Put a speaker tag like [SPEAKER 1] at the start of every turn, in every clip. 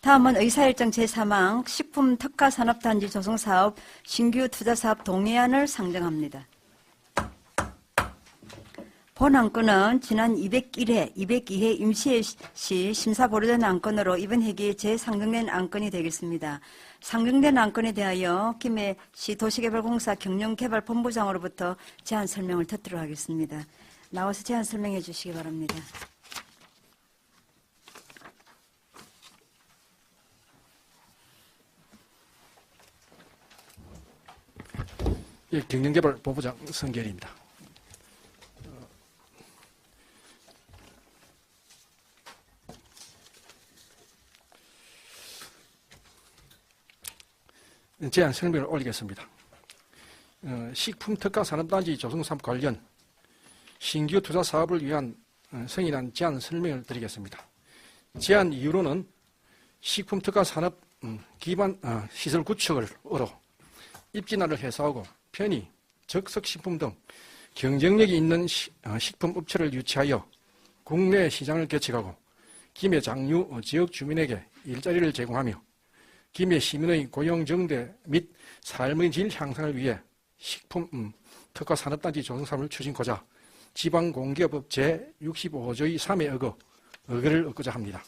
[SPEAKER 1] 다음은 의사일정 제3항 식품 특화 산업단지 조성 사업 신규 투자 사업 동의안을 상정합니다. 본 안건은 지난 201회, 202회 임시시 심사 보류된 안건으로 이번 회기에 재상정된 안건이 되겠습니다. 상정된 안건에 대하여 김해시 도시개발공사 경영개발본부장으로부터 제안 설명을 듣도록 하겠습니다. 나와서 제안 설명해 주시기 바랍니다.
[SPEAKER 2] 예, 경영개발 본부장 성결입니다. 어, 제안 설명을 올리겠습니다. 어, 식품 특화 산업단지 조성 사업 관련 신규 투자 사업을 위한 어, 승인안 제안 설명을 드리겠습니다. 제안 이유로는 식품 특화 산업 음, 기반 어, 시설 구축을 으로 입진화를 해소하고 편의, 적석식품 등 경쟁력이 있는 시- 어, 식품업체를 유치하여 국내 시장을 개척하고 김해 장유 어, 지역 주민에게 일자리를 제공하며 김해 시민의 고용 정대 및 삶의 질 향상을 위해 식품 음, 특화 산업단지 조성사업을 추진고자 지방공기업법 제65조의 3에 어거 의결을 얻고자 합니다.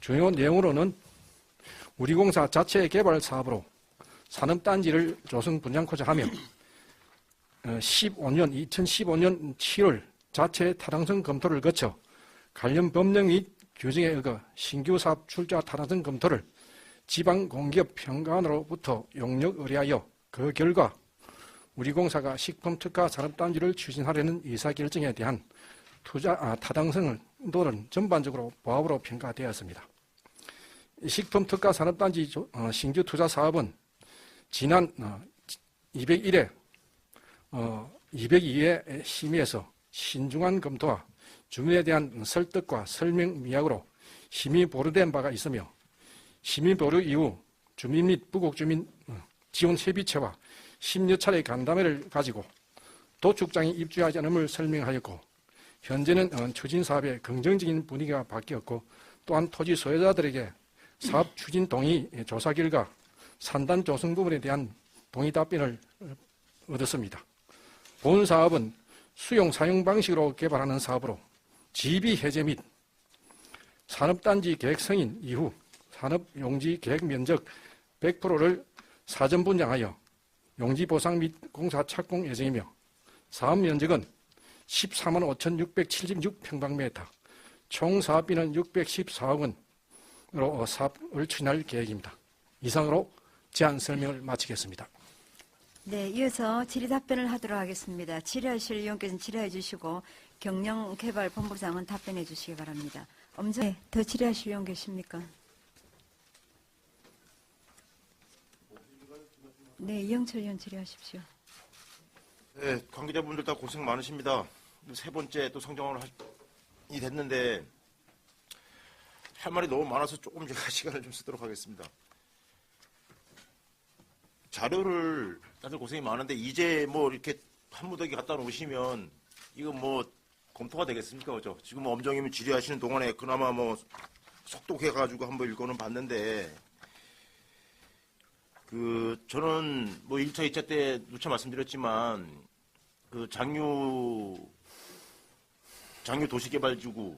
[SPEAKER 2] 주요 내용으로는 우리 공사 자체 개발 사업으로 산업단지를 조성 분양코자 하며 15년 2015년 7월 자체 타당성 검토를 거쳐 관련 법령 및 규정에 의거 신규 사업 출자 타당성 검토를 지방 공기업 평가원으로부터 용역 의뢰하여 그 결과 우리 공사가 식품 특화 산업단지를 추진하려는 의사결정에 대한 투자 아, 타당성을 도는 전반적으로 보합으로 평가되었습니다. 식품 특화 산업단지 조- 어, 신규 투자 사업은 지난 201회, 202회 심의에서 신중한 검토와 주민에 대한 설득과 설명 미약으로 심의 보류된 바가 있으며 심의 보류 이후 주민 및 부곡 주민 어, 지원 협의체와 10여 차례 간담회를 가지고 도축장이 입주하지 않음을 설명하였고 현재는 어, 추진 사업에 긍정적인 분위기가 바뀌었고 또한 토지 소유자들에게 사업 추진 동의 조사 결과 산단 조성 부분에 대한 동의 답변을 얻었습니다. 본 사업은 수용 사용 방식으로 개발하는 사업으로 지비 해제 및 산업단지 계획 승인 이후 산업용지 계획 면적 100%를 사전 분양하여 용지 보상 및 공사 착공 예정이며 사업 면적은 14만 5,676평방미터, 총 사업비는 614억 원으로 사업을 추진할 계획입니다. 이상으로 제안 설명을 마치겠습니다.
[SPEAKER 1] 네, 이어서 질의 답변을 하도록 하겠습니다. 질의하실 의원께서는 질의해 주시고 경영개발본부장은 답변해 주시기 바랍니다. 엄정 네, 더 질의하실 의원 계십니까? 네, 이영철 의원 질의하십시오.
[SPEAKER 3] 네, 관계자분들 다 고생 많으십니다. 세 번째 또 성정을 이 됐는데 할 말이 너무 많아서 조금 제가 시간을 좀 쓰도록 하겠습니다. 자료를 다들 고생이 많은데 이제 뭐 이렇게 한 무더기 갖다 놓으시면 이거 뭐 검토가 되겠습니까, 그죠? 지금 엄정님이 질의하시는 동안에 그나마 뭐 속독해가지고 한번 읽어는 봤는데 그 저는 뭐 1차, 2차 때 누차 말씀드렸지만 그 장유 장유 도시개발지구,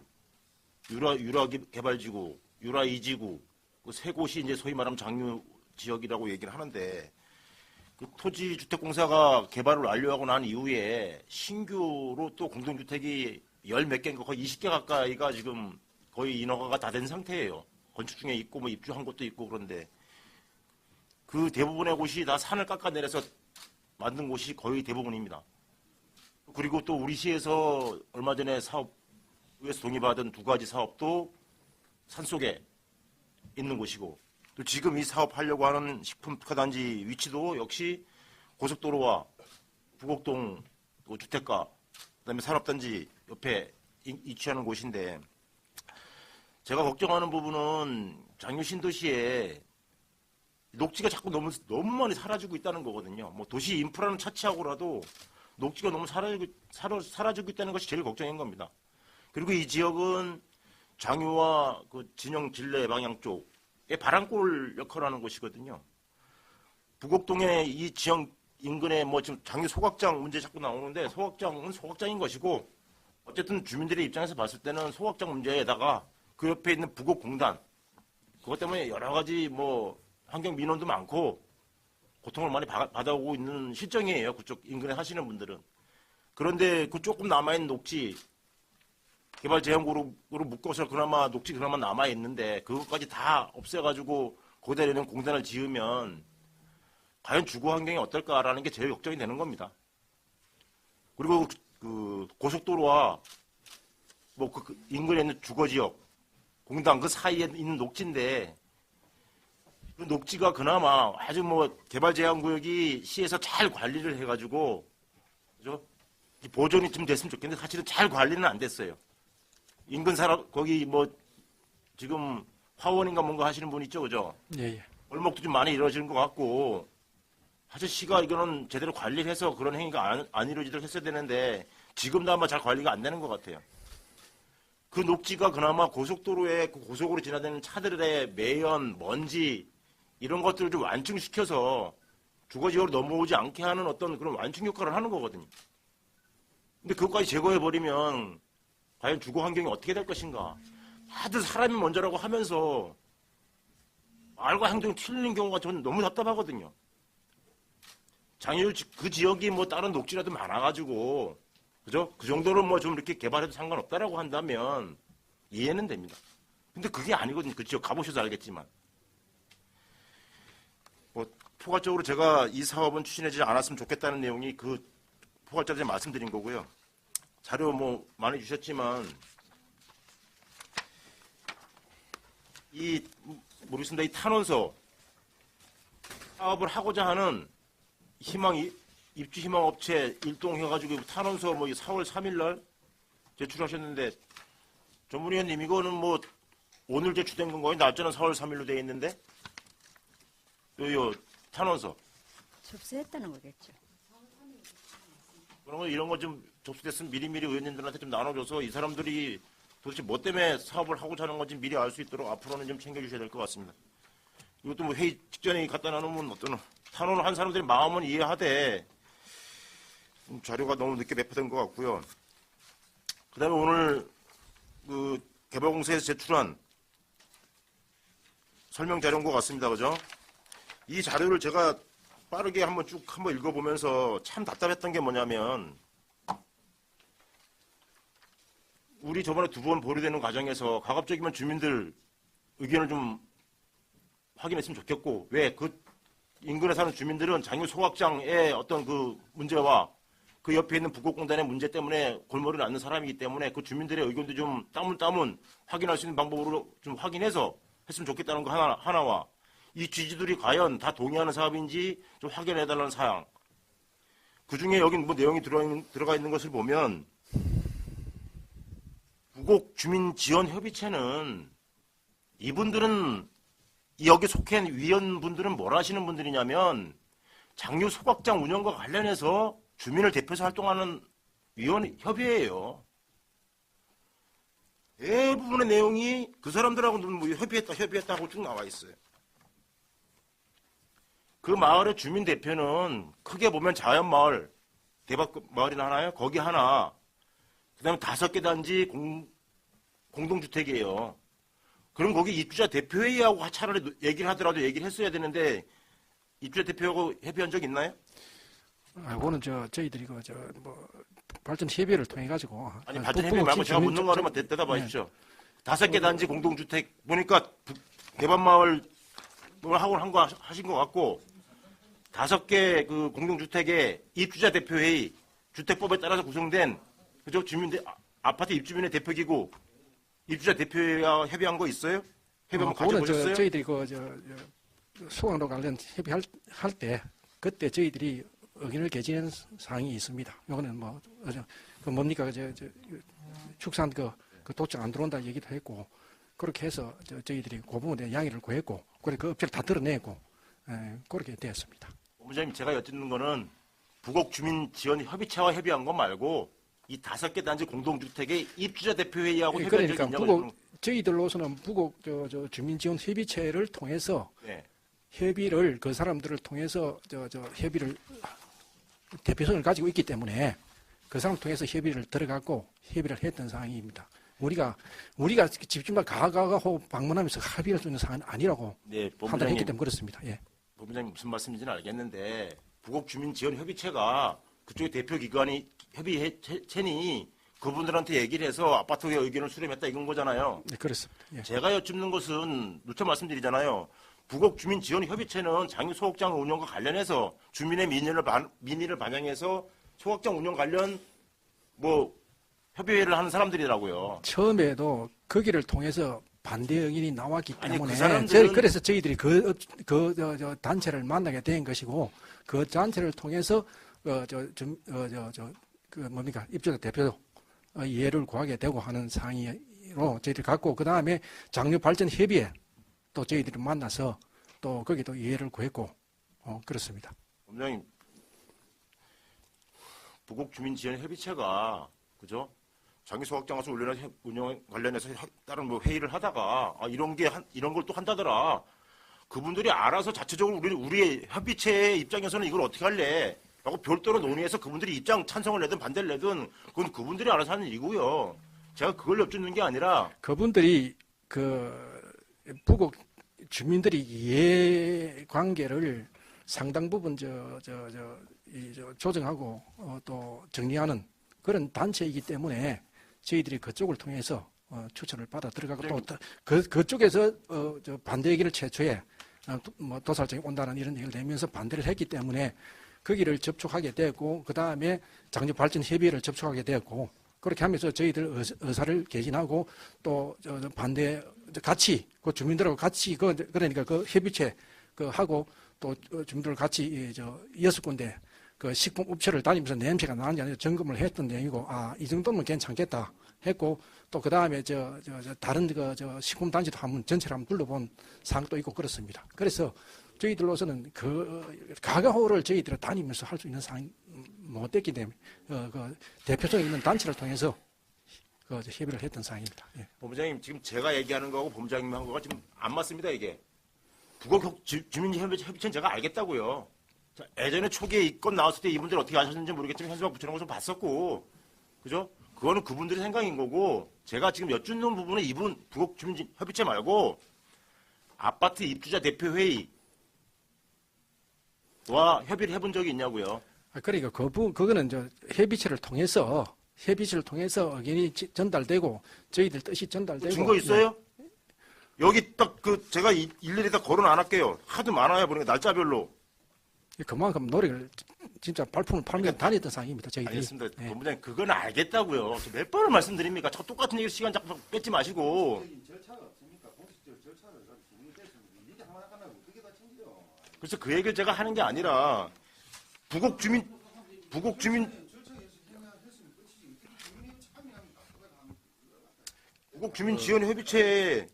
[SPEAKER 3] 유라 유라 개- 개발지구, 유라 이지구 그 세 곳이 이제 소위 말하면 장유 지역이라고 얘기를 하는데 그 토지주택공사가 개발을 완료하고 난 이후에 신규로 또 공동주택이 열 몇 개인가 거의 20개 가까이가 지금 거의 인허가가 다 된 상태예요. 건축 중에 있고 뭐 입주한 곳도 있고 그런데 그 대부분의 곳이 다 산을 깎아내려서 만든 곳이 거의 대부분입니다. 그리고 또 우리 시에서 얼마 전에 사업에서 동의받은 두 가지 사업도 산속에 있는 곳이고 또 지금 이 사업하려고 하는 식품 특화단지 위치도 역시 고속도로와 부곡동 또 주택가 그다음에 산업단지 옆에 이- 위치하는 곳인데 제가 걱정하는 부분은 장유 신도시에 녹지가 자꾸 너무 너무 많이 사라지고 있다는 거거든요. 뭐 도시 인프라는 차치하고라도 녹지가 너무 사라지고 사라, 사라지고 있다는 것이 제일 걱정인 겁니다. 그리고 이 지역은 장유와 그 진영 진례 방향 쪽에 바람골 역할을 하는 곳이거든요. 부곡동의 이 지역 인근에 뭐 지금 장유 소각장 문제 자꾸 나오는데 소각장은 소각장인 것이고 어쨌든 주민들의 입장에서 봤을 때는 소각장 문제에다가 그 옆에 있는 부곡공단 그것 때문에 여러 가지 뭐 환경 민원도 많고 고통을 많이 받- 받아오고 있는 실정이에요. 그쪽 인근에 사시는 분들은. 그런데 그 조금 남아있는 녹지 개발 제한구로 묶어서 그나마 녹지 그나마 남아 있는데 그것까지 다 없애가지고 내는 공단을 지으면 과연 주거 환경이 어떨까라는 게 제일 걱정이 되는 겁니다. 그리고 그 고속도로와 뭐 그 인근에 있는 주거 지역 공단 그 사이에 있는 녹지인데 그 녹지가 그나마 아주 뭐 개발 제한 구역이 시에서 잘 관리를 해가지고 그죠? 이 보존이 좀 됐으면 좋겠는데 사실은 잘 관리는 안 됐어요. 인근 사람 거기 뭐 지금 화원인가 뭔가 하시는 분 있죠, 그죠?
[SPEAKER 2] 예, 예.
[SPEAKER 3] 얼목도 좀 많이 이루어지는 것 같고 사실 시가 이거는 제대로 관리를 해서 그런 행위가 안, 안 이루어지도록 했어야 되는데 지금도 아마 잘 관리가 안 되는 것 같아요. 그 녹지가 그나마 고속도로에 그 고속으로 지나다니는 차들의 매연, 먼지 이런 것들을 좀 완충시켜서 주거 지역으로 넘어오지 않게 하는 어떤 그런 완충 역할을 하는 거거든요. 근데 그것까지 제거해 버리면 과연 주거 환경이 어떻게 될 것인가. 다들 사람이 먼저라고 하면서 말과 행동이 틀리는 경우가 저는 너무 답답하거든요. 장애율 지- 그 지역이 뭐 다른 녹지라도 많아가지고 그죠? 그 정도로 뭐 좀 이렇게 개발해도 상관없다라고 한다면 이해는 됩니다. 근데 그게 아니거든요. 그 지역 가보셔서 알겠지만. 뭐 포괄적으로 제가 이 사업은 추진하지 않았으면 좋겠다는 내용이 그 포괄적으로 말씀드린 거고요. 자료 뭐 많이 주셨지만 이 모르겠습니다. 이 탄원서 사업을 하고자 하는 희망 이- 입주 희망 업체 일동해가지고 탄원서 뭐 4월 3일날 제출하셨는데 전문 위원님 이거는 뭐 오늘 제출된 건가요? 날짜는 4월 3일로 되어 있는데 요 요 탄원서
[SPEAKER 1] 접수했다는 거겠죠.
[SPEAKER 3] 그런 거 이런 거 좀 접수됐으면 미리미리 의원님들한테 좀 나눠줘서 이 사람들이 도대체 뭐 때문에 사업을 하고자 하는 건지 미리 알 수 있도록 앞으로는 좀 챙겨주셔야 될 것 같습니다. 이것도 뭐 회의 직전에 갖다 놔놓으면 어떤 탄원을 한 사람들의 마음은 이해하되 좀 자료가 너무 늦게 배포된 것 같고요. 그 다음에 오늘 그 개발공사에서 제출한 설명 자료인 것 같습니다. 그죠? 이 자료를 제가 빠르게 한번 쭉 한번 읽어보면서 참 답답했던 게 뭐냐면 우리 저번에 두 번 보류되는 과정에서 가급적이면 주민들 의견을 좀 확인했으면 좋겠고 왜 그 인근에 사는 주민들은 장유 소각장의 어떤 그 문제와 그 옆에 있는 부곡공단의 문제 때문에 골머리를 앓는 사람이기 때문에 그 주민들의 의견도 좀 따문 따문 확인할 수 있는 방법으로 좀 확인해서 했으면 좋겠다는 거 하나, 하나와 이 지지들이 과연 다 동의하는 사업인지 좀 확인해달라는 사항. 그 중에 여기 뭐 내용이 들어가 있는 것을 보면 부곡 주민 지원 협의체는 이분들은 이 여기 속해 있는 위원분들은 뭘 하시는 분들이냐면 장류 소각장 운영과 관련해서 주민을 대표해서 활동하는 위원 협의회예요. 대부분의 내용이 그 사람들하고는 뭐 협의했다 협의했다 하고 쭉 나와 있어요. 그 마을의 주민 대표는 크게 보면 자연 마을 대박 마을이나 하나요? 거기 하나. 그다음에 다섯 개 단지 공, 공동주택이에요. 그럼 거기 입주자 대표회의하고 차라리 노- 얘기를 하더라도 얘기를 했어야 되는데 입주자 대표하고 협의한 적 있나요?
[SPEAKER 2] 아, 그거는 저 저희들이 그저뭐 발전 협의를 통해 가지고
[SPEAKER 3] 아니 발전 협의 말고 제가 묻는 거로만 대- 대답하십시오. 다섯 개 단지 공동주택 보니까 뭘 하고 한 거 하신 것 같고 다섯 개 그 공동주택의 입주자 대표회의 주택법에 따라서 구성된 그죠 주민들 아- 아파트 입주민의 대표기구 입주자 대표회와 협의한 거 있어요? 협의 한번
[SPEAKER 2] 그거는 저,
[SPEAKER 3] 가져보셨어요?
[SPEAKER 2] 저희들이 그저 소강로 관련 협의할 할 때 그때 저희들이 의견을 개진한 사항이 있습니다. 이거는 뭐 어저 그 뭡니까 저, 저 축산 그, 그 도청 안 들어온다 얘기도 했고 그렇게 해서 저, 저희들이 그 부분에 양해를 구했고 그래 그 업체를 다 드러내고 에, 그렇게 되었습니다.
[SPEAKER 3] 본부장님 제가 여쭙는 거는 부곡 주민 지원 협의체와 협의한 거 말고 이 다섯 개 단지 공동주택의 입주자 대표회의하고
[SPEAKER 2] 예,
[SPEAKER 3] 적이
[SPEAKER 2] 그러니까 부곡 저희들로서는 부곡 저, 저 주민지원 협의체를 통해서
[SPEAKER 3] 네.
[SPEAKER 2] 협의를 그 사람들을 통해서 저, 저 협의를 대표성을 가지고 있기 때문에 그 사람 통해서 협의를 들어갔고 협의를 했던 상황입니다. 우리가 우리가 집집마다 가가하고 방문하면서 합의할 수 있는 상황은 아니라고
[SPEAKER 3] 네,
[SPEAKER 2] 판단했기 때문에 그렇습니다. 예.
[SPEAKER 3] 본부장님 무슨 말씀인지는 알겠는데 부곡 주민 지원 협의체가 그쪽의 대표 기관이 협의체니 그분들한테 얘기를 해서 아파트의 의견을 수렴했다 이건 거잖아요.
[SPEAKER 2] 네, 그렇습니다. 예.
[SPEAKER 3] 제가 여쭙는 것은 누차 말씀드리잖아요. 부곡 주민 지원 협의체는 장유 소극장 운영과 관련해서 주민의 민의를 반, 민의를 반영해서 소극장 운영 관련 뭐 협의회를 하는 사람들이라고요.
[SPEAKER 2] 처음에도 거기를 통해서 반대 의견이 나왔기
[SPEAKER 3] 아니,
[SPEAKER 2] 때문에
[SPEAKER 3] 그 사람들은-
[SPEAKER 2] 그래서 저희들이 그, 업- 그 저, 저 단체를 만나게 된 것이고 그 단체를 통해서 어, 저, 좀, 어, 저, 저, 그 뭡니까 입주자 대표 어, 이해를 구하게 되고 하는 상의로 저희들이 갖고 그 다음에 장류 발전 협의회 또 저희들이 만나서 또 거기도 이해를 구했고 어, 그렇습니다.
[SPEAKER 3] 본부장님, 부곡 주민 지원 협의체가 그죠? 장기 소각장 가서 운영 관련해서 하- 다른 뭐 회의를 하다가 아, 이런 게 한- 이런 걸 또 한다더라. 그분들이 알아서 자체적으로 우리 우리의 협의체의 입장에서는 이걸 어떻게 할래? 라고 별도로 논의해서 그분들이 입장 찬성을 내든 반대를 내든 그건 그분들이 알아서 하는 일이고요. 제가 그걸 여쭙는 게 아니라
[SPEAKER 2] 그분들이 그 부곡 주민들이 이해 관계를 상당 부분 저저저이저 조정하고 어, 또 정리하는 그런 단체이기 때문에 저희들이 그쪽을 통해서 어, 추천을 받아 들어가고
[SPEAKER 3] 네.
[SPEAKER 2] 또그 그쪽에서 어, 저 반대 얘기를 최초에 어, 도- 뭐 도살장이 온다는 이런 얘기를 내면서 반대를 했기 때문에 거기를 접촉하게 되고 그 다음에 장려 발전 협의회를 접촉하게 되었고 그렇게 하면서 저희들 의사- 의사를 개진하고 또 반대 같이 그 주민들하고 같이 그 그러니까 그 협의체 그 하고 또 주민들 같이 이, 저 여섯 군데 그 식품 업체를 다니면서 냄새가 나는지 아닌지 점검을 했던 내용이고 아 이 정도면 괜찮겠다 했고 또 그 다음에 저, 저, 저 다른 그 저 식품 단지도 한번 전체를 한번 둘러본 사항도 있고 그렇습니다. 그래서 저희들로서는 그 가가호를 저희들이 다니면서 할 수 있는 상황이 못 됐기 때문에 어, 그 대표성 있는 단체를 통해서 그 협의를 했던 상황입니다. 예.
[SPEAKER 3] 본부장님 지금 제가 얘기하는 거하고 본부장님 한 거가 지금 안 맞습니다 이게 부곡 주민협의체는 제가 알겠다고요 자, 예전에 초기에 이건 나왔을 때 이분들 어떻게 하셨는지 모르겠지만 현수막 붙여놓은 거좀 봤었고 그죠? 그거는 그분들의 생각인 거고 제가 지금 여쭙는 부분은 이분 부곡 주민협의체 말고 아파트 입주자 대표회의 와 협의를 해본 적이 있냐고요
[SPEAKER 2] 아, 그러니까 그 부, 그거는 저 협의체를 통해서 협의체를 통해서 의견이 지- 전달되고 저희들 뜻이 전달되고
[SPEAKER 3] 증거 있어요? 여기 딱 그 제가 이- 일일이 다 거론 안 할게요 하도 많아요 보니까 날짜별로
[SPEAKER 2] 예, 그만큼 노력을 지- 진짜 발품을 팔면 다녔던 상황입니다. 저희들이.
[SPEAKER 3] 알겠습니다.
[SPEAKER 2] 예.
[SPEAKER 3] 본부장님 그건 알겠다고요. 저몇 번을 말씀드립니까? 자꾸 똑같은 얘기 시간 자꾸 뺏지 마시고. 그래서 그 얘기를 제가 하는 게 아니라 부곡 주민 부곡 주민 부곡 주민 지원 협의체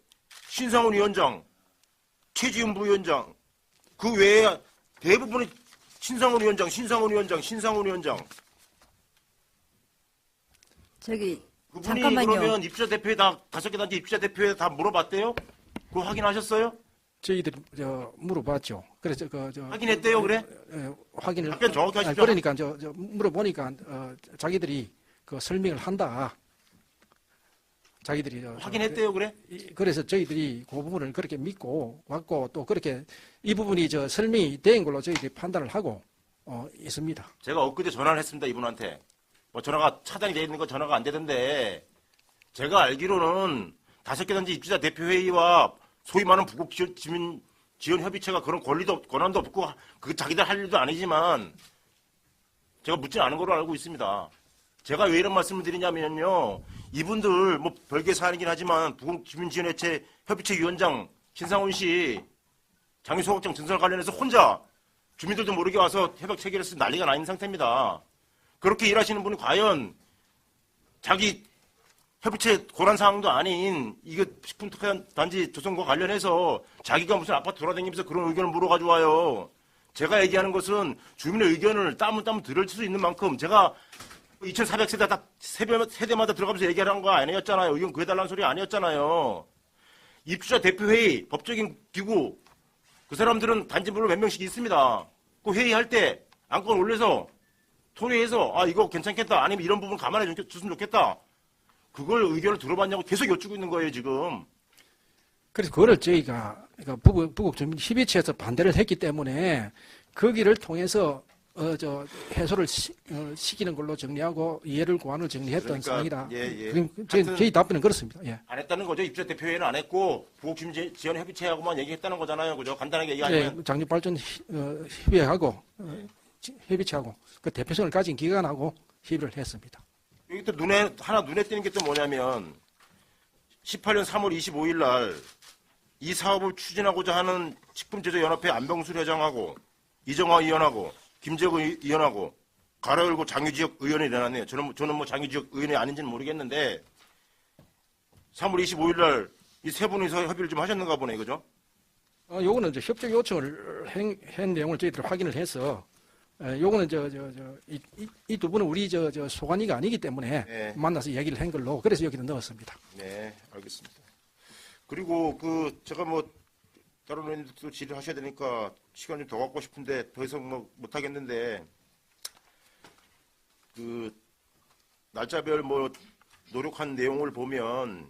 [SPEAKER 3] 신상훈 위원장, 최지훈 부위원장 그 외에 대부분의 신상훈 위원장, 신상훈 위원장, 신상훈 위원장
[SPEAKER 1] 저기
[SPEAKER 3] 그분이
[SPEAKER 1] 잠깐만요.
[SPEAKER 3] 그러면 입주자 대표에 다 다섯 개 단지 입주자 대표에 다 물어봤대요? 그거 확인하셨어요?
[SPEAKER 2] 저희들이 저 물어봤죠. 그래서 그 저,
[SPEAKER 3] 확인했대요, 그래?
[SPEAKER 2] 예, 확인을
[SPEAKER 3] 답변 정확히
[SPEAKER 2] 아니,
[SPEAKER 3] 하십시오.
[SPEAKER 2] 그러니까 저, 저 물어보니까 어, 자기들이 그 설명을 한다. 자기들이 저- 저-
[SPEAKER 3] 확인했대요, 그래?
[SPEAKER 2] 이- 그래서 저희들이 그 부분을 그렇게 믿고 왔고 또 그렇게 이 부분이 저 설명이 된 걸로 저희들이 판단을 하고 어, 있습니다.
[SPEAKER 3] 제가 엊그제 전화를 했습니다, 이분한테. 뭐 전화가 차단이 돼 있는 거 전화가 안 되던데 제가 알기로는 다섯 개 단지 입주자 대표회의와 소위 말하는 부곡 지원, 지민 지원 협의체가 그런 권리도 없- 권한도 없고 그 자기들 할 일도 아니지만 제가 묻지 않은 걸로 알고 있습니다. 제가 왜 이런 말씀을 드리냐면요. 이분들 뭐 별개 사안이긴 하지만 부곡 주민지원협체 협의체 위원장 신상훈 씨 장유 소극장 증설 관련해서 혼자 주민들도 모르게 와서 협약 체결을 해서 난리가 나 있는 상태입니다. 그렇게 일하시는 분이 과연 자기 협의체 고란 사항도 아닌 이거 식품특단 단지 조성과 관련해서 자기가 무슨 아파트 돌아다니면서 그런 의견을 물어가지고 와요. 제가 얘기하는 것은 주민의 의견을 따문 따문 들을 수 있는 만큼 제가 2,400세대 다 세대, 세대마다 들어가면서 얘기하는 거 아니었잖아요. 이건 구해달라는 소리 아니었잖아요. 입주자 대표회의, 법적인 기구, 그 사람들은 단지별로 몇 명씩 있습니다. 그 회의할 때 안건 올려서 토의해서 아 이거 괜찮겠다 아니면 이런 부분 감안해 주- 줬으면 좋겠다. 그걸 의견을 들어봤냐고 계속 여쭈고 있는 거예요 지금.
[SPEAKER 2] 그래서 그거를 저희가 그러니까 부국, 부국 주민 협의체에서 반대를 했기 때문에 거기를 통해서 어, 저 해소를 시, 키는 걸로 정리하고 이해를 구하는 정리했던
[SPEAKER 3] 그러니까,
[SPEAKER 2] 상황이다.
[SPEAKER 3] 예, 예. 하여튼-
[SPEAKER 2] 저희 답변은 그렇습니다. 예.
[SPEAKER 3] 안 했다는 거죠. 입주자 대표회의는 안 했고 부국주민 지원 협의체하고만 얘기했다는 거잖아요. 그죠? 간단하게
[SPEAKER 2] 예,
[SPEAKER 3] 얘기하면
[SPEAKER 2] 장립발전 희- 어, 협의하고 어, 지- 협의체하고 그 대표성을 가진 기관하고 협의를 했습니다.
[SPEAKER 3] 여기 또 눈에 하나 눈에 띄는 게 또 뭐냐면 18년 3월 25일 날 이 사업을 추진하고자 하는 식품제조연합회 안병수 회장하고 이정화 의원하고 김재국 의- 의원하고 가로 열고 장유지역 의원이 내놨네요. 저는 뭐- 저는 뭐 장유지역 의원이 아닌지는 모르겠는데 3월 25일 날 이 세 분이서 협의를 좀 하셨는가 보네, 그죠?
[SPEAKER 2] 어, 요거는 이제 협조 요청을 한, 한 내용을 저희들이 확인을 해서 에, 요거는 저 저 저 이 두 분은 우리 저 저 소관이가 아니기 때문에
[SPEAKER 3] 네.
[SPEAKER 2] 만나서 얘기를 한 걸로 그래서 여기는 넣었습니다.
[SPEAKER 3] 네, 알겠습니다. 그리고 그 제가 뭐 다른 의원님들도 질의를 하셔야 되니까 시간 좀 더 갖고 싶은데 더 이상 뭐 못 하겠는데 그 날짜별 뭐 노력한 내용을 보면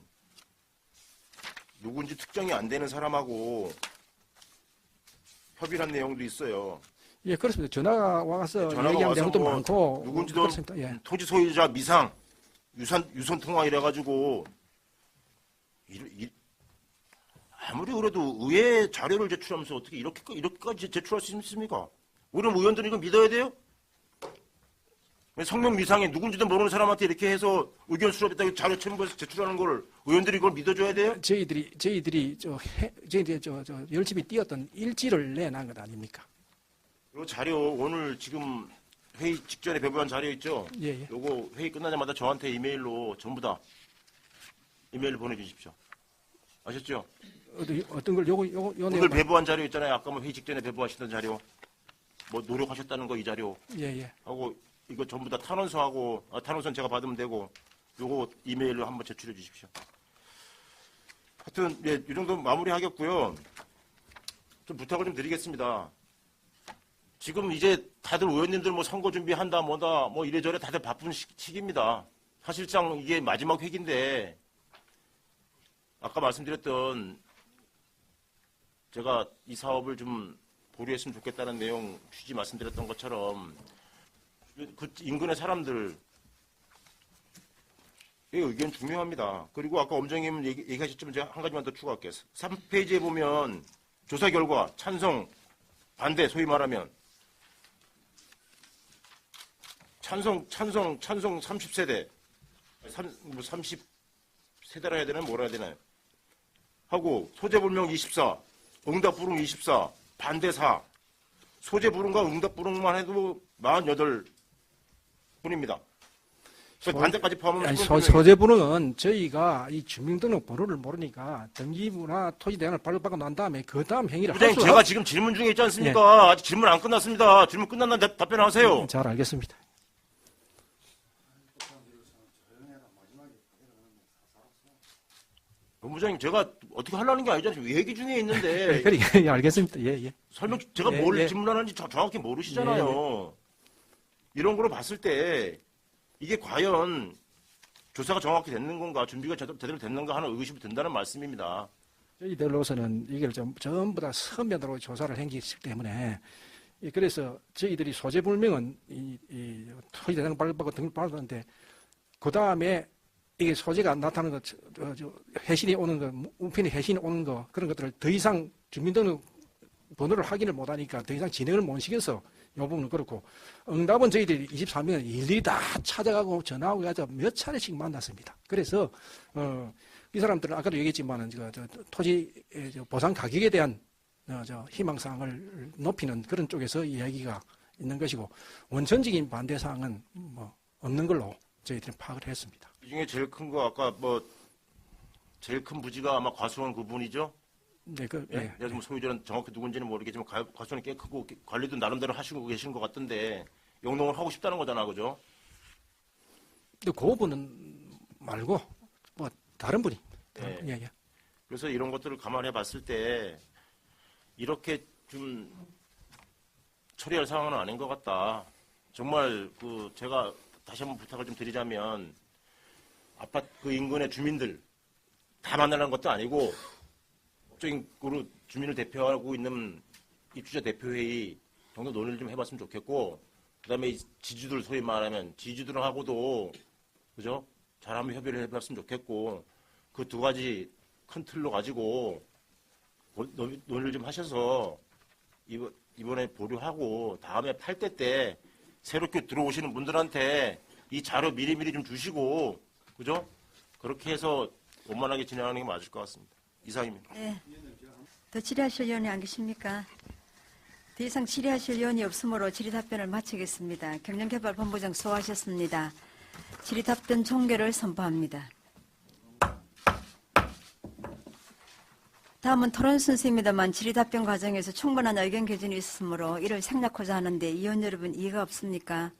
[SPEAKER 3] 누군지 특정이 안 되는 사람하고 협의한 내용도 있어요.
[SPEAKER 2] 예, 그렇습니다. 전화가 와서
[SPEAKER 3] 네, 전화가
[SPEAKER 2] 얘기한
[SPEAKER 3] 와서
[SPEAKER 2] 내용도
[SPEAKER 3] 뭐
[SPEAKER 2] 많고
[SPEAKER 3] 누군지도
[SPEAKER 2] 그렇습니다. 예.
[SPEAKER 3] 토지 소유자 미상 유산 유선 통화 이래 가지고 이, 이- 아무리 그래도 의회 자료를 제출하면서 어떻게 이렇게 이렇게까지 제출할 수 있습니까? 우리 의원들은 이거 믿어야 돼요? 왜 성명 미상에 누군지도 모르는 사람한테 이렇게 해서 의견 수렴했다고 자료 첨부해서 제출하는 걸 의원들이 이걸 믿어줘야 돼요?
[SPEAKER 2] 저희들이 저희들이 저 해, 저희들이 저, 저 열심히 뛰었던 일지를 내놓은 것 아닙니까?
[SPEAKER 3] 이 자료 오늘 지금 회의 직전에 배부한 자료 있죠?
[SPEAKER 2] 예, 예.
[SPEAKER 3] 요거 회의 끝나자마자 저한테 이메일로 전부 다 이메일 보내주십시오. 아셨죠?
[SPEAKER 2] 어떤, 어떤 걸 요거 요거 요
[SPEAKER 3] 오늘
[SPEAKER 2] 내용
[SPEAKER 3] 배부한 자료 있잖아요. 아까 뭐 회의 직전에 배부하시던 자료. 뭐 노력하셨다는 거 이 자료
[SPEAKER 2] 예, 예.
[SPEAKER 3] 하고 이거 전부 다 탄원서하고 아, 탄원서는 제가 받으면 되고 요거 이메일로 한번 제출해 주십시오. 하여튼 예, 이 정도 마무리하겠고요. 좀 부탁을 좀 드리겠습니다. 지금 이제 다들 의원님들 뭐 선거 준비한다 뭐다 뭐 이래저래 다들 바쁜 시- 시기입니다. 사실상 이게 마지막 회기인데 아까 말씀드렸던 제가 이 사업을 좀 보류했으면 좋겠다는 내용 취지 말씀드렸던 것처럼 그 인근의 사람들 의 의견 중요합니다. 그리고 아까 엄정님 얘기, 얘기하셨지만 제가 한 가지만 더 추가할게요. 3페이지에 보면 조사 결과 찬성, 반대 소위 말하면 찬성, 찬성, 찬성 30세대, 3, 뭐 30세대라 해야 되나 뭐라 해야 되나요? 하고 소재 불명 24, 응답 불응 24, 반대 4. 소재 불응과 응답 불응만 해도 48분입니다. 그
[SPEAKER 2] 소-
[SPEAKER 3] 반대까지 포함하면
[SPEAKER 2] 아니,
[SPEAKER 3] 21
[SPEAKER 2] 소, 소재부는 저희가 이 주민등록 번호를 모르니까 등기부나 토지 대안을 발급받고 난 다음에 그 다음 행위를 할
[SPEAKER 3] 부장님
[SPEAKER 2] 수
[SPEAKER 3] 제가 지금 질문 중에 있지 않습니까? 아직 질문 안 끝났습니다. 질문 끝났나 답- 답변하세요.
[SPEAKER 2] 잘 알겠습니다.
[SPEAKER 3] 본부장님 제가 어떻게 하려는 게 아니잖아요. 얘기 중에
[SPEAKER 2] 예,
[SPEAKER 3] 있는데
[SPEAKER 2] 그러니까 예, 알겠습니다. 예, 예.
[SPEAKER 3] 설명 제가
[SPEAKER 2] 예,
[SPEAKER 3] 뭘
[SPEAKER 2] 예.
[SPEAKER 3] 질문하는지 저- 정확히 모르시잖아요. 이런 거로 봤을 때 이게 과연 조사가 정확히 됐는 건가 준비가 제대로, 됐는가 하는 의심이 든다는 말씀입니다.
[SPEAKER 2] 저희들로서는 이걸 좀 전부 다 서면으로 조사를 한 것이기 때문에 예, 그래서 저희들이 소재 불명은 이, 이 토지 대상 발급받고 등을 받았는데 그 다음에 이게 소재가 나타나는 것, 해신이 오는 거, 우편이 해신이 오는 거 그런 것들을 더 이상 주민등록 번호를 확인을 못하니까 더 이상 진행을 못 시켜서 이 부분은 그렇고 응답은 저희들이 23명은 일일이 다 찾아가고 전화하고 해서 몇 차례씩 만났습니다. 그래서 어, 이 사람들은 아까도 얘기했지만은 저, 저, 토지 저 보상 가격에 대한 어, 저 희망사항을 높이는 그런 쪽에서 이야기가 있는 것이고 원천적인 반대 사항은 뭐 없는 걸로 저희들이 파악을 했습니다.
[SPEAKER 3] 이 중에 제일 큰 거 아까 뭐 제일 큰 부지가 아마 과수원 그분이죠.
[SPEAKER 2] 네, 그,
[SPEAKER 3] 예?
[SPEAKER 2] 예.
[SPEAKER 3] 그래서 뭐 소유자는 정확히 누군지는 모르겠지만 가- 과수원이 꽤 크고 관리도 나름대로 하시고 계시는 것 같던데 영농을 하고 싶다는 거잖아, 그죠?
[SPEAKER 2] 근데 그 분은 말고 뭐 다른 분이
[SPEAKER 3] 네.
[SPEAKER 2] 예, 예.
[SPEAKER 3] 그래서 이런 것들을 감안해 봤을 때 이렇게 좀 처리할 상황은 아닌 것 같다. 정말 그 제가 다시 한번 부탁을 좀 드리자면 아파트 그 인근의 주민들 다 만나는 것도 아니고 법적으로 주민을 대표하고 있는 입주자 대표회의 정도 논의를 좀 해봤으면 좋겠고 그다음에 이 지주들 소위 말하면 지주들하고도 그죠? 잘 한번 협의를 해봤으면 좋겠고 그 두 가지 큰 틀로 가지고 고- 논의- 논의를 좀 하셔서 이번- 이번에 보류하고 다음에 팔 때 때 새롭게 들어오시는 분들한테 이 자료 미리미리 좀 주시고 그죠? 그렇게 해서 원만하게 진행하는 게 맞을 것 같습니다. 이상입니다.
[SPEAKER 1] 네. 더 질의하실 의원이 안 계십니까? 더 이상 질의하실 의원이 없으므로 질의 답변을 마치겠습니다. 경영개발본부장 수고하셨습니다. 질의 답변 종결을 선포합니다. 다음은 토론 순서입니다만 질의 답변 과정에서 충분한 의견 개진이 있으므로 이를 생략하자 하는데 의원 여러분 이해가 없습니까?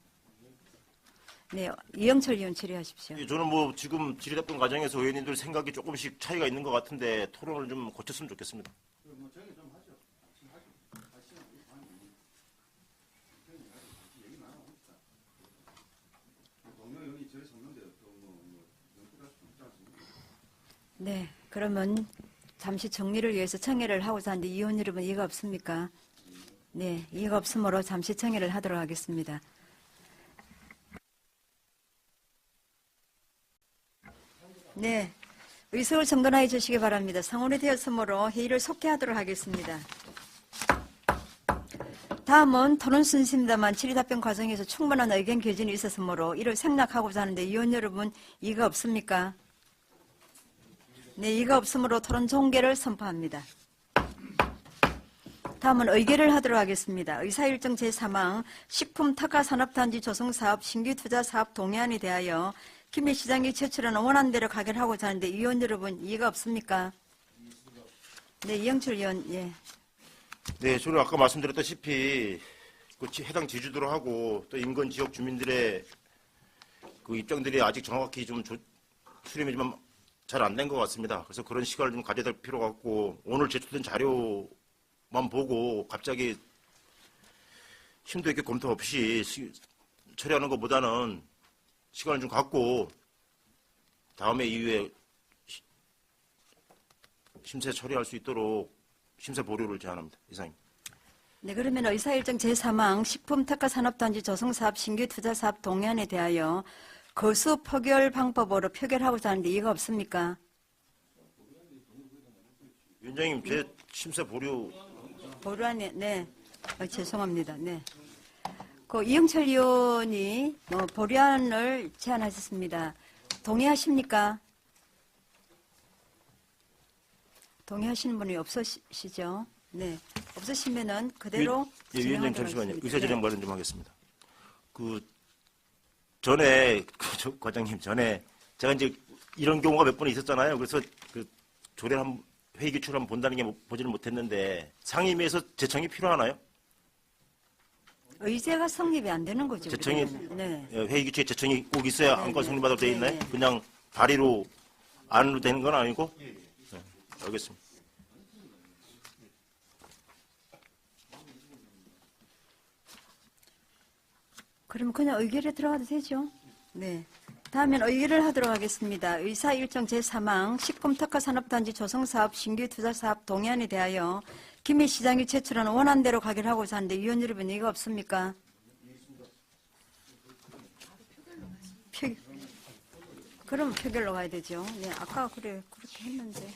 [SPEAKER 1] 네, 이영철 의원 질의하십시오.
[SPEAKER 3] 예, 저는 뭐 지금 질의 답변 과정에서 의원님들 생각이 조금씩 차이가 있는 것 같은데 토론을 좀 고쳤으면 좋겠습니다.
[SPEAKER 1] 네, 그러면 잠시 정리를 위해서 청회를 하고자 하는데 의원 여러분 이해가 없습니까? 네, 이해가 없으므로 잠시 청회를 하도록 하겠습니다. 네, 의석을 정돈하여 주시기 바랍니다. 상원이 되었으므로 회의를 속개하도록 하겠습니다. 다음은 토론 순서입니다만 질의 답변 과정에서 충분한 의견 개진이 있었으므로 이를 생략하고자 하는데 의원 여러분 이해가 없습니까? 네, 이가 없으므로 토론 종결을 선포합니다. 다음은 의결을 하도록 하겠습니다. 의사일정 제3항 식품특화산업단지 조성사업 신규투자사업 동의안에 대하여 김해 시장이 제출한 원안대로 가결하고자 하는데 의원 여러분 이해가 없습니까? 네, 이영철 의원, 예.
[SPEAKER 3] 네, 저는 아까 말씀드렸다시피 그 지- 해당 지주들 하고 또 인근 지역 주민들의 그 입장들이 아직 정확히 좀 조- 수렴이 좀 잘 안 된 것 같습니다. 그래서 그런 시간을 좀 가져야 될 필요가 있고 오늘 제출된 자료만 보고 갑자기 심도 있게 검토 없이 시- 처리하는 것보다는 시간을 좀 갖고 다음에 이후에 시- 심사 처리할 수 있도록 심사 보류를 제안합니다. 이상입니다.
[SPEAKER 1] 네, 그러면 의사일정 제3항 식품특화산업단지 조성사업 신규투자사업 동의안에 대하여 거수 표결 방법으로 표결하고자 하는데 이해가 없습니까?
[SPEAKER 3] 위원장님, 제 심사 보류
[SPEAKER 1] 보류안에 네 어, 죄송합니다. 네. 그 이영철 의원이 어, 보류안을 제안하셨습니다. 동의하십니까? 동의하시는 분이 없으시죠? 네. 없으시면은 그대로
[SPEAKER 3] 예, 위원장님
[SPEAKER 1] 진행하도록
[SPEAKER 3] 잠시만요.
[SPEAKER 1] 하겠습니다.
[SPEAKER 3] 의사 진행 발언 좀 하겠습니다. 그 전에 그 저- 과장님 전에 제가 이제 이런 경우가 몇 번 있었잖아요. 그래서 그 조례 한 회의 기출 한번 본다는 게 뭐- 보지를 못했는데 상임위에서 제청이 필요하나요?
[SPEAKER 1] 의제가 성립이 안 되는 거죠.
[SPEAKER 3] 제청이
[SPEAKER 1] 그러면은. 네.
[SPEAKER 3] 예, 회의 기출에 제청이 꼭 있어야
[SPEAKER 1] 네,
[SPEAKER 3] 안건
[SPEAKER 1] 네.
[SPEAKER 3] 성립하도록 돼
[SPEAKER 1] 네,
[SPEAKER 3] 있나요?
[SPEAKER 1] 네.
[SPEAKER 3] 그냥 발의로 안으로 되는 건 아니고? 네, 알겠습니다.
[SPEAKER 1] 그러면 그냥 의결에 들어가도 되죠? 네. 다음엔 의결을 하도록 하겠습니다. 의사 일정 제3항 식품특화산업단지 조성사업 신규 투자사업 동의안에 대하여 김해 시장이 제출한 원안대로 가결 하고자 하는데 위원 여러분 이거 없습니까? 표, 그럼 표결로 가야 되죠. 네, 아까 그래 그렇게 했는데.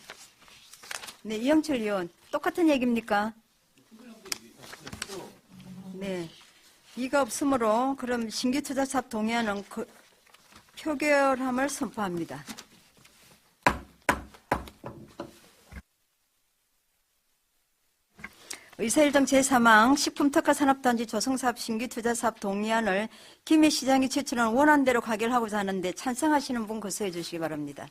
[SPEAKER 1] 네, 이영철 의원 똑같은 얘기입니까? 네. 이가 없으므로 그럼 신규투자사업 동의안은 그 표결함을 선포합니다. 의사일정 제3항 식품특화산업단지 조성사업 신규투자사업 동의안을 김해 시장이 제출한 원안대로 가결하고자 하는데 찬성하시는 분 거수해 주시기 바랍니다.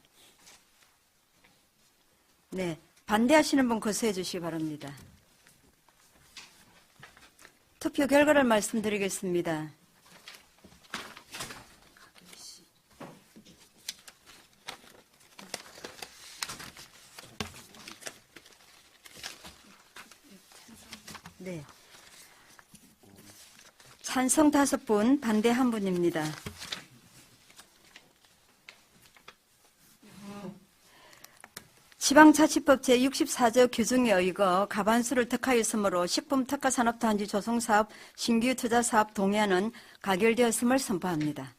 [SPEAKER 1] 네, 반대하시는 분 거수해 주시기 바랍니다. 투표 결과를 말씀드리겠습니다. 네. 찬성 다섯 분, 반대 한 분입니다. 지방자치법 제64조 규정에 의거 가반수를 특화했으므로 식품 특화 산업단지 조성사업 신규 투자사업 동의안은 가결되었음을 선포합니다.